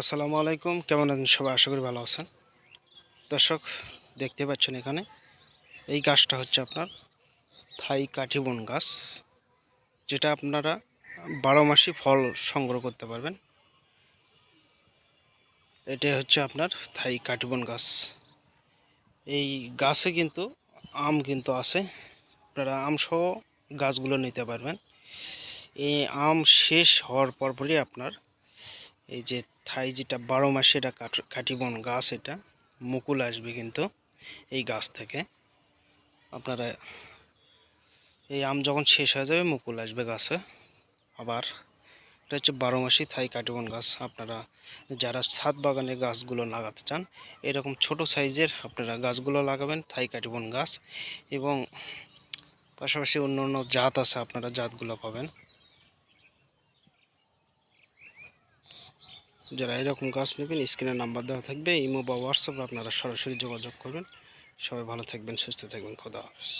আসসালামু আলাইকুম। কেমন আছেন সবাই? আশা করি ভালো আছেন। দর্শক, দেখতে পাচ্ছেন এখানে এই গাছটা হচ্ছে আপনার থাই কাঠিবন গাছ, যেটা আপনারা বারো মাসই ফল সংগ্রহ করতে পারবেন। এটাই হচ্ছে আপনার থাই কাঠিবন গাছ। এই গাছে কিন্তু আম কিন্তু আছে। আপনারা আমসহ গাছগুলো নিতে পারবেন। এই আম শেষ হওয়ার পরপরই আপনার এই যে থাই যেটা বারো মাসে এটা কাঠ- কাঠিবন গাছ এটা, মুকুল আসবে কিন্তু এই গাছ থেকে। আপনারা এই আম যখন শেষ হয়ে যাবে, মুকুল আসবে গাছে। আবার এটা হচ্ছে বারো মাসি থাই কাটিবন গাছ। আপনারা যারা ছাদ বাগানে গাছগুলো লাগাতে চান, এরকম ছোট সাইজের আপনারা গাছগুলো লাগাবেন, থাই কাটিবন গাছ। এবং পাশাপাশি অন্য অন্য জাত আছে, আপনারা জাতগুলো পাবেন। যারা এরকম গাছ নেবেন স্ক্রিনের নাম্বার দেওয়া থাকবে, ইমো বা হোয়াটসঅ্যাপে আপনারা সরাসরি যোগাযোগ করবেন। সবাই ভালো থাকবেন, সুস্থ থাকবেন, খোদা হাফেজ।